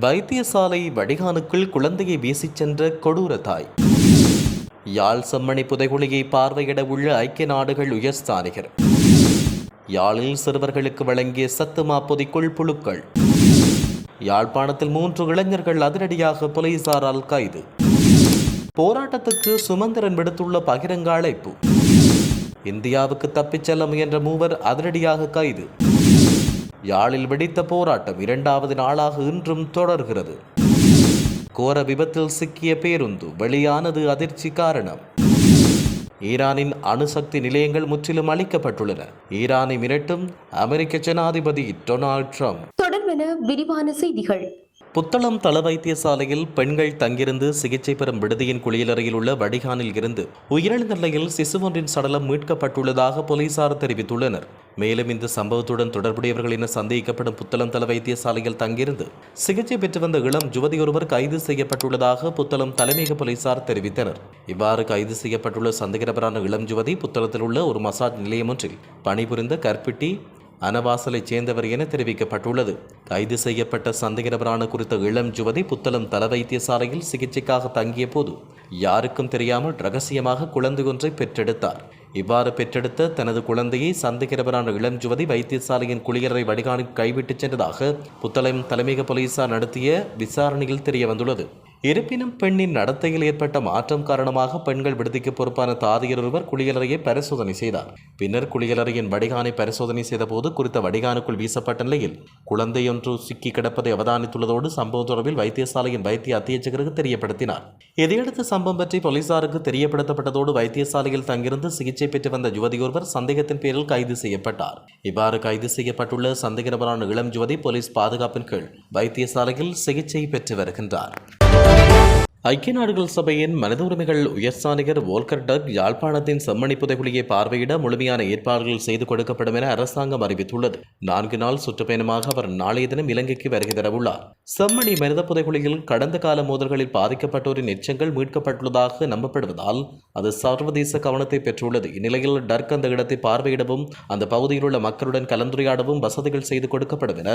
வைத்தியசாலை வடிகானுக்குள் குழந்தையை வீசிச் சென்ற கொடூர தாய். யாழ் செம்மணி புதைகுழியை பார்வையிட உள்ள ஐக்கிய நாடுகள் உயர்ஸ்தானிகர் யாழில் சிறுவர்களுக்கு வழங்கிய சத்துமா பொதிக்குள் புழுக்கள். யாழ்ப்பாணத்தில் மூன்று இளைஞர்கள் அதிரடியாக போலீசாரால் கைது. போராட்டத்துக்கு சுமந்திரன் விடுத்துள்ள பகிரங்க அழைப்பு. இந்தியாவுக்கு தப்பிச் செல்ல முயன்ற மூவர் அதிரடியாக கைது. யாழில் வெடித்த போராட்டம் இரண்டாவது நாளாக இன்றும் தொடர்கிறது. கோர விபத்தில் சிக்கிய பேருந்து வெளியானது அதிர்ச்சி காரணம். ஈரானின் அணுசக்தி நிலையங்கள் முற்றிலும் அளிக்கப்பட்டுள்ளன ஈரானை மிரட்டும் அமெரிக்க ஜனாதிபதி டொனால்ட் ட்ரம்ப். தொடர்பென விரிவான செய்திகள். புத்தளம் தள வைத்தியசாலையில் பெண்கள் தங்கியிருந்து சிகிச்சை பெறும் விடுதியின் குளியலறையில் உள்ள வடிகானில் இருந்து உயிரிழந்த நிலையில் சிசு ஒன்றின் சடலம் மீட்கப்பட்டுள்ளதாக போலீசார் தெரிவித்துள்ளனர். மேலும் இந்த சம்பவத்துடன் தொடர்புடையவர்கள் என சந்தேகிக்கப்படும் புத்தளம் தள வைத்தியசாலையில் தங்கியிருந்து சிகிச்சை பெற்று வந்த இளம் யுவதியொருவர் கைது செய்யப்பட்டுள்ளதாக புத்தளம் தலைமையக போலீசார் தெரிவித்தனர். இவ்வாறு கைது செய்யப்பட்டுள்ள சந்தேகநபரான இளம் யுவதி புத்தளத்தில் உள்ள ஒரு மசாஜ் நிலையம் ஒன்றில் பணிபுரிந்த கற்பிட்டி அனவாசலைச் சேர்ந்தவர் என தெரிவிக்கப்பட்டுள்ளது. கைது செய்யப்பட்ட சந்தேகநபரான குறித்த இளம் ஜுவதி புத்தளம் தல வைத்தியசாலையில் சிகிச்சைக்காக தங்கிய போது யாருக்கும் தெரியாமல் ரகசியமாக குழந்தை ஒன்றை பெற்றெடுத்தார். இவ்வாறு பெற்றெடுத்த தனது குழந்தையை சந்தேகநபரான இளம் ஜுவதி வைத்தியசாலையின் குளியலரை வடிகாணி கைவிட்டுச் சென்றதாக புத்தளம் தலைமையக போலீசார் நடத்திய விசாரணையில் தெரிய வந்துள்ளது இருப்பினும் பெண்ணின் நடத்தையில் ஏற்பட்ட மாற்றம் காரணமாக பெண்கள் விடுதிக்கு பொறுப்பான தாதியர் ஒருவர் குளியலறையை பரிசோதனை செய்தார். பின்னர் குளியலறையின் வடிகானை பரிசோதனை செய்தபோது குறித்த வடிகானுக்குள் வீசப்பட்ட நிலையில் குழந்தையொன்று சிக்கி கிடப்பதை அவதானித்துள்ளதோடு சம்பவம் தொடர்பில் வைத்தியசாலையின் வைத்திய அத்தியட்சகருக்கு தெரியப்படுத்தினார். இதையடுத்து சம்பவம் பற்றி போலீசாருக்கு தெரியப்படுத்தப்பட்டதோடு வைத்தியசாலையில் தங்கிருந்து சிகிச்சை பெற்று வந்த யுவதியொருவர் சந்தேகத்தின் பேரில் கைது செய்யப்பட்டார். இவ்வாறு கைது செய்யப்பட்டுள்ள சந்தேக நபரான இளம் யுவதி போலீஸ் பாதுகாப்பின் கீழ் வைத்தியசாலையில் சிகிச்சை பெற்று வருகின்றார். ஐக்கிய நாடுகள் சபையின் மனித உரிமைகள் உயர்ஸ்தானிகர் வோல்கர் டக் யாழ்ப்பாணத்தின் செம்மணி புதைகுலியை பார்வையிட முழுமையான ஏற்பாடுகள் செய்து கொடுக்கப்படும் என அரசாங்கம் அறிவித்துள்ளது. நான்கு நாள் சுற்றுப்பயணமாக அவர் நாளைய தினம் இலங்கைக்கு வருகை தரவுள்ளார். செம்மணி மனித புதைகுலியில் கடந்த கால மோதல்களில் பாதிக்கப்பட்டோரின் எச்சங்கள் மீட்கப்பட்டுள்ளதாக நம்பப்படுவதால் அது சர்வதேச கவனத்தை பெற்றுள்ளது. இந்நிலையில் டர்க் அந்த இடத்தை பார்வையிடவும் அந்த பகுதியில் உள்ள மக்களுடன் கலந்துரையாடவும் வசதிகள் செய்து கொடுக்கப்படும் என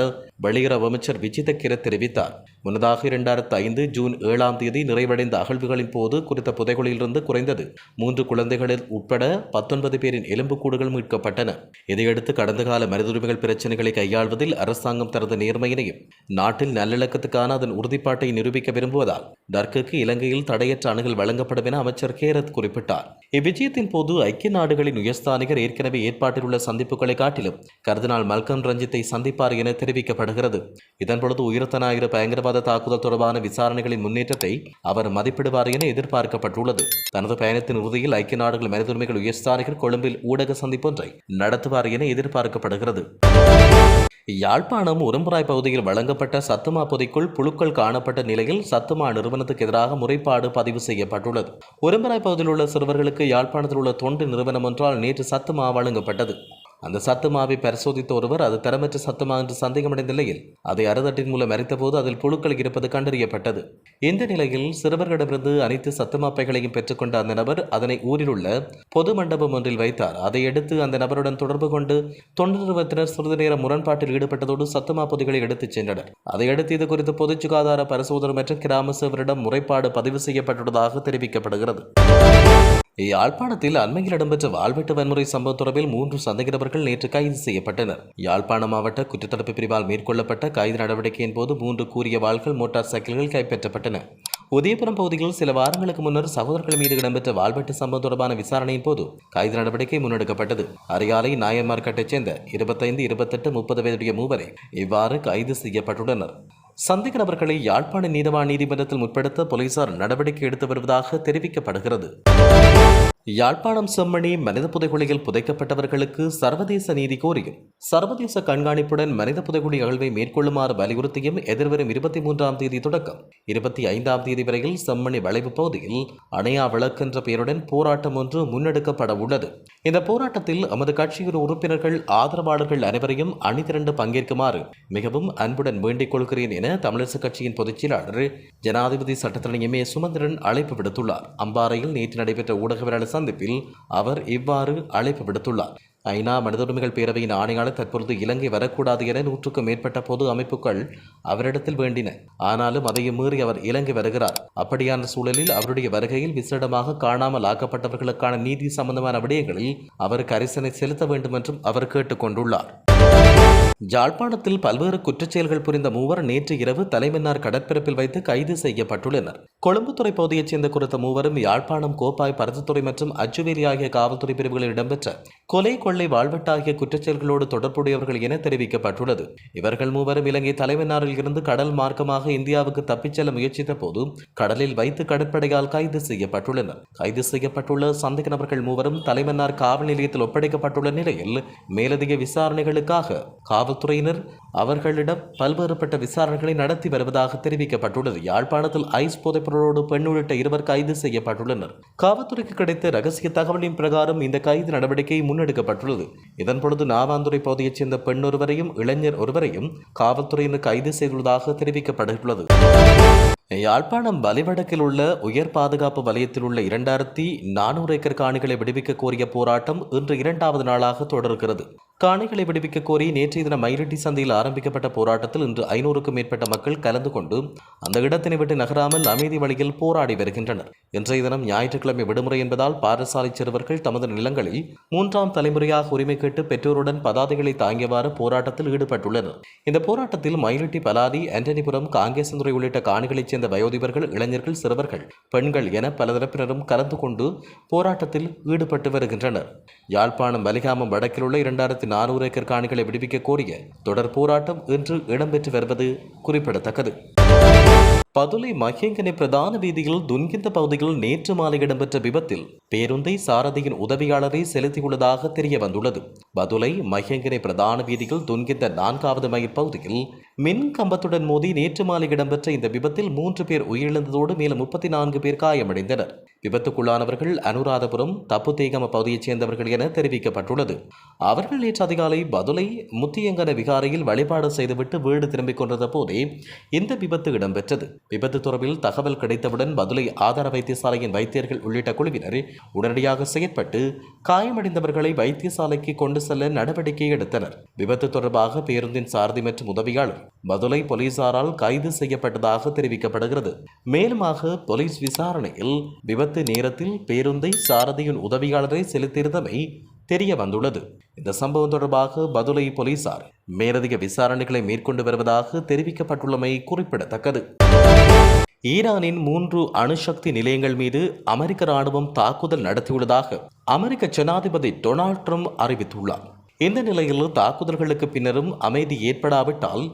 வெளியுறவு அமைச்சர் விஜித கிர தெரிவித்தார். முன்னதாக இரண்டாயிரத்து ஐந்து ஜூன் ஏழாம் தேதி நிறைவடைந்த அகழ்வுகளின் போது குறித்த புதைகுழியிலிருந்து குறைந்தது மூன்று குழந்தைகளில் உட்பட பத்தொன்பது பேரின் எலும்புக்கூடுகள் மீட்கப்பட்டன. இதையடுத்து கடந்த கால மனித உரிமைகள் பிரச்சினைகளை கையாள்வதில் அரசாங்கம் தனது நேர்மையினையும் நாட்டில் நல்லிணக்கத்துக்கான அதன் உறுதிப்பாட்டை நிரூபிக்க விரும்புவதால் டர்க்குக்கு இலங்கையில் தடையற்ற அணுகல் வழங்கப்படும் என அமைச்சர் கேரத் குறிப்பிட்டார். இவ்விஜயத்தின் போது ஐக்கிய நாடுகளின் உயர்ஸ்தானிகர் ஏற்கனவே ஏற்பாட்டில் உள்ள சந்திப்புகளை காட்டிலும் கர்தினால் மல்கம் ரஞ்சித்தை சந்திப்பார் என தெரிவிக்கப்படுகிறது. இதன்பொழுது உயிர்த்த பயங்கரவாத தாக்குதல் தொடர்பான விசாரணைகளின் முன்னேற்றத்தை அவர் மதிப்பிடுவார் என எதிர்பார்க்கப்பட்டுள்ளது. தனது பயணத்தின் உறுதியில் ஐக்கிய நாடுகள் மனித உரிமைகள் உயர்ஸ்தானிகர் கொழும்பில் ஊடக சந்திப்பொன்றை நடத்துவார் என எதிர்பார்க்கப்படுகிறது. யாழ்ப்பாணம் உரும்புராய் பகுதியில் வழங்கப்பட்ட சத்துமா பொதிக்குள் புழுக்கள் காணப்பட்ட நிலையில் சத்துமா நிறுவனத்துக்கு எதிராக முறைப்பாடு பதிவு செய்யப்பட்டுள்ளது. உரும்புராய் பகுதியில் உள்ள சிறுவர்களுக்கு யாழ்ப்பாணத்தில் உள்ள தொண்டு நிறுவனம் ஒன்றால் நேற்று சத்துமா வழங்கப்பட்டது. அந்த சத்துமாவை பரிசோதித்த ஒருவர் அது தரமற்ற சத்துமா என்று சந்தேகமடைந்த நிலையில் அதை அறுதட்டின் மூலம் அரைத்தபோது அதில் புழுக்கள் இருப்பது கண்டறியப்பட்டது. இந்த நிலையில் சிறுவர்களிடமிருந்து அனைத்து சத்துமாப்பைகளையும் பெற்றுக்கொண்ட அந்த நபர் அதனை ஊரில் உள்ள பொது மண்டபம் ஒன்றில் வைத்தார். அதை எடுத்து அந்த நபருடன் தொடர்பு கொண்டு தொண்டு நிறுவனத்தினர் சிறிது நேரம் முரண்பாட்டில் ஈடுபட்டதோடு சத்துமா பொதிகளை எடுத்துச் சென்றனர். அதையடுத்து இது குறித்து பொது சுகாதார பரிசோதனை மற்றும் கிராம சேவரிடம் முறைப்பாடு பதிவு செய்யப்பட்டுள்ளதாக தெரிவிக்கப்படுகிறது. யாழ்ப்பாணத்தில் அண்மையில் இடம்பெற்ற வாழ்வெட்டு வன்முறை சம்பவம் தொடர்பில் மூன்று சந்தேக நபர்கள் நேற்று கைது செய்யப்பட்டனர். யாழ்ப்பாணம் மாவட்ட குற்றத்தடுப்பு பிரிவால் மேற்கொள்ளப்பட்ட கைது நடவடிக்கையின் போது மூன்று கூறிய வாள்கள் மோட்டார் சைக்கிள்கள் கைப்பற்றப்பட்டன. உதயபுரம் பகுதியில் சில வாரங்களுக்கு முன்னர் சகோதரர்கள் மீது இடம்பெற்ற வாழ்வெட்டு சம்பவம் தொடர்பான விசாரணையின் போது கைது நடவடிக்கை முன்னெடுக்கப்பட்டது. அரியாலை நாயன்மார்கட்டைச் சேர்ந்த இருபத்தைந்து இருபத்தெட்டு முப்பது வயதுடைய மூவரை இவ்வாறு கைது செய்யப்பட்டுள்ளனர். சந்தேக நபர்களை யாழ்ப்பாண நீதவான் நீதிமன்றத்தில் முற்படுத்த போலீசார் நடவடிக்கை எடுத்து வருவதாக தெரிவிக்கப்படுகிறது. யாழ்ப்பாணம் செம்மணி மனித புதைகுழியில் புதைக்கப்பட்டவர்களுக்கு சர்வதேச நீதி கோரியும் சர்வதேச கண்காணிப்புடன் மனித புதைகுழி அகழ்வை மேற்கொள்ளுமாறு வலியுறுத்தியும் எதிர்வரும் இருபத்தி மூன்றாம் தேதி தொடக்கம். இருபத்தி ஐந்தாம் தேதி வரையில் செம்மணி வளைவு பகுதியில் அணையா விளக்கென்ற பெயருடன் போராட்டம் ஒன்று முன்னெடுக்கப்பட உள்ளது. இந்த போராட்டத்தில் எமது கட்சியின் உறுப்பினர்கள் ஆதரவாளர்கள் அனைவரையும் அணிதிரண்டு பங்கேற்குமாறு மிகவும் அன்புடன் வேண்டிக் கொள்கிறேன் என தமிழரசுக் கட்சியின் பொதுச் செயலாளர் ஜனாதிபதி சட்டத்தரணி எம் ஏ சுமந்திரன் அழைப்பு விடுத்துள்ளார். அம்பாறையில் நேற்று நடைபெற்ற ஊடகவியலாளர் சந்திப்பில் அவர் இவ்வாறு அழைப்பு விடுத்துள்ளார். ஐநா மனித உரிமைகள் பேரவையின் ஆணையாளர் தற்பொழுது இலங்கை வரக்கூடாது என நூற்றுக்கும் மேற்பட்ட பொது அமைப்புகள் அவரிடத்தில் வேண்டின. ஆனாலும் அதையும் மீறி அவர் இலங்கை வருகிறார். அப்படியான சூழலில் அவருடைய வருகையில் விசேடமாக காணாமல் ஆக்கப்பட்டவர்களுக்கான நீதி சம்பந்தமான விடயங்களில் அவர் கரிசனை செலுத்த வேண்டும் என்றும் அவர் கேட்டுக்கொண்டுள்ளார் ஜாழ்ப்பாணத்தில் பல்வேறு குற்றச்செயல்கள் புரிந்த மூவர் நேற்று இரவு தலைமன்னார் கடற்பரப்பில் வைத்து கைது செய்யப்பட்டுள்ளனர். கொழும்புத்துறை பகுதியைச் சேர்ந்த குறித்த மூவரும் யாழ்ப்பாணம் கோப்பாய் பருத்தித்துறை மற்றும் அச்சுவேலி ஆகிய காவல்துறை பிரிவுகளில் இடம்பெற்ற கொலை கொள்ளை வாழ்வெட்டு ஆகிய குற்றச்செயல்களோடு தொடர்புடையவர்கள் என தெரிவிக்கப்பட்டுள்ளது. இவர்கள் மூவரும் இலங்கை தலைமன்னாரில் இருந்து கடல் மார்க்கமாக இந்தியாவுக்கு தப்பிச் செல்ல முயற்சித்த போது கடலில் வைத்து கடற்படையால் கைது செய்யப்பட்டுள்ளனர். கைது செய்யப்பட்டுள்ள சந்தேக நபர்கள் மூவரும் தலைமன்னார் காவல் நிலையத்தில் ஒப்படைக்கப்பட்டுள்ள நிலையில் மேலதிக விசாரணைகளுக்காக காவல்துறையினர் அவர்களிடம் பல்வேறுபட்ட விசாரணைகளை நடத்தி வருவதாக தெரிவிக்கப்பட்டுள்ளது. யாழ்ப்பாணத்தில் ஐஸ் போதைப்பொருளோடு பெண் உள்ளிட்ட இருவர் கைது செய்யப்பட்டுள்ளனர். காவல்துறைக்கு கிடைத்த ரகசிய தகவலின் பிரகாரம் இந்த கைது நடவடிக்கை முன்னெடுக்கப்பட்டுள்ளது. இதன்பொழுது நாவாந்துறை பகுதியைச் சேர்ந்த பெண் ஒருவரையும் இளைஞர் ஒருவரையும் காவல்துறையினர் கைது செய்துள்ளதாக தெரிவிக்கப்பட்டுள்ளது. யாழ்ப்பாணம் வலிவடக்கில் உள்ள உயர் பாதுகாப்பு வலயத்தில் உள்ள இரண்டாயிரத்தி நானூறு ஏக்கர் காணிகளை விடுவிக்க கோரிய போராட்டம் இன்று இரண்டாவது நாளாக தொடர்கிறது. காணிகளை விடுவிக்க கோரி நேற்றைய தினம் மயிரட்டி சந்தையில் ஆரம்பிக்கப்பட்ட போராட்டத்தில் இன்று ஐநூறுக்கும் மேற்பட்ட மக்கள் கலந்து கொண்டு அந்த இடத்தினை விட்டு நகராமல் அமைதி வழியில் போராடி வருகின்றனர். இன்றைய தினம் ஞாயிற்றுக்கிழமை விடுமுறை என்பதால் பாடசாலை சிறுவர்கள் தமது நிலங்களில் மூன்றாம் தலைமுறையாக உரிமை கேட்டு பெற்றோருடன் பதாதைகளை தாங்கியவாறு போராட்டத்தில் ஈடுபட்டுள்ளனர். இந்த போராட்டத்தில் மயிரட்டி பலாதி ஆண்டனிபுரம் காங்கேசந்துறை உள்ளிட்ட காணிகளைச் சேர்ந்த வயோதிபர்கள் இளைஞர்கள் சிறுவர்கள் பெண்கள் என பல தரப்பினரும் கலந்து கொண்டு போராட்டத்தில் ஈடுபட்டு வருகின்றனர். யாழ்ப்பாணம் வலிகாமம் வடக்கில் உள்ள இரண்டாயிரத்தி நானூறு ஏக்கர் காணிகளை விடுவிக்க கோரிய தொடர் போராட்டம் இன்று இடம்பெற்று வருவது குறிப்பிடத்தக்கது. பதுளை மகேங்கனை பிரதான வீதியில் துன்கிந்த பகுதியில் நேற்று மாலை இடம்பெற்ற விபத்தில் பேருந்தை சாரதியின் உதவியாளரை செலுத்தியுள்ளதாக தெரிய வந்துள்ளது பதுளை மகேங்கனை பிரதான வீதியில் துன்கிந்த நான்காவது மைல் பகுதியில் மின் கம்பத்துடன் மோதி நேற்று மாலை இடம்பெற்ற இந்த விபத்தில் மூன்று பேர் உயிரிழந்ததோடு மேலும் முப்பத்தி நான்கு பேர் காயமடைந்தனர். விபத்துக்குள்ளானவர்கள் அனுராதபுரம் தப்புத்தேகம பகுதியைச் சேர்ந்தவர்கள் என தெரிவிக்கப்பட்டுள்ளது. அவர்கள் நேற்று அதிகாலை பதுளை முத்தியங்கன விகாரையில் வழிபாடு செய்துவிட்டு வீடு திரும்பிக் கொண்டிருந்த போதே இந்த விபத்து இடம்பெற்றது. விபத்து தொடர்பில் தகவல் கிடைத்தவுடன் பதுளை ஆதார வைத்தியசாலையின் வைத்தியர்கள் உள்ளிட்ட குழுவினர் உடனடியாக செயற்பட்டு காயமடைந்தவர்களை வைத்தியசாலைக்கு கொண்டு செல்ல நடவடிக்கை எடுத்தனர். விபத்து தொடர்பாக பேருந்தின் சாரதி மற்றும் உதவியாளர் பதுளை போலீசாரால் கைது செய்யப்பட்டதாக தெரிவிக்கப்படுகிறது. மேலுமாக போலீஸ் விசாரணையில் விபத்து விபத்து நேரத்தில் பேருந்தை சாரதியின் உதவியாளரை செலுத்தியிருந்தமை தெரிய வந்துள்ளது. இந்த சம்பவம் தொடர்பாக பதுளை போலீசார் மேலதிக விசாரணைகளை மேற்கொண்டு வருவதாக தெரிவிக்கப்பட்டுள்ளமை குறிப்பிடத்தக்கது. ஈரானின் மூன்று அணுசக்தி நிலையங்கள் மீது அமெரிக்க ராணுவம் தாக்குதல் நடத்தியுள்ளதாக அமெரிக்க ஜனாதிபதி டொனால்ட் ட்ரம்ப் அறிவித்துள்ளார். இந்த நிலையில் தாக்குதல்களுக்கு பின்னரும் அமைதி ஏற்படாவிட்டால்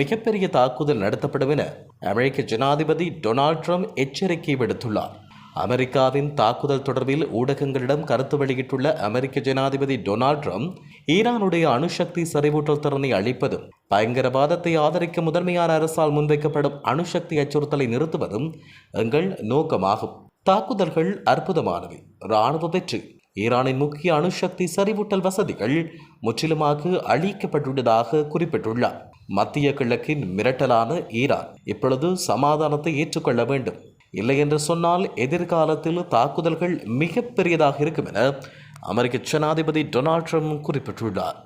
மிகப்பெரிய தாக்குதல் நடத்தப்படும் என அமெரிக்க ஜனாதிபதி டொனால்ட் ட்ரம்ப் எச்சரிக்கை விடுத்துள்ளார். அமெரிக்காவின் தாக்குதல் தொடர்பில் ஊடகங்களிடம் கருத்து வெளியிட்டுள்ள அமெரிக்க ஜனாதிபதி டொனால்ட் ட்ரம்ப் ஈரானுடைய அணுசக்தி செறிவூட்டல் திறனை அளிப்பதும் பயங்கரவாதத்தை ஆதரிக்க முதன்மையான அரசால் முன்வைக்கப்படும் அணுசக்தி அச்சுறுத்தலை நிறுத்துவதும் எங்கள் நோக்கமாகும். தாக்குதல்கள் அற்புதமானவை. இராணுவ வெற்றி. ஈரானின் முக்கிய அணுசக்தி சரிவூட்டல் வசதிகள் முற்றிலுமாக அழிக்கப்பட்டுள்ளதாக குறிப்பிட்டுள்ளார். மத்திய கிழக்கின் மிரட்டலான ஈரான் இப்பொழுது சமாதானத்தை ஏற்றுக்கொள்ள வேண்டும். இல்லை என்று சொன்னால் எதிர்காலத்தில் தாக்குதல்கள் மிகப்பெரியதாக இருக்கும் என அமெரிக்க ஜனாதிபதி டொனால்ட் ட்ரம்ப் குறிப்பிட்டுள்ளார்.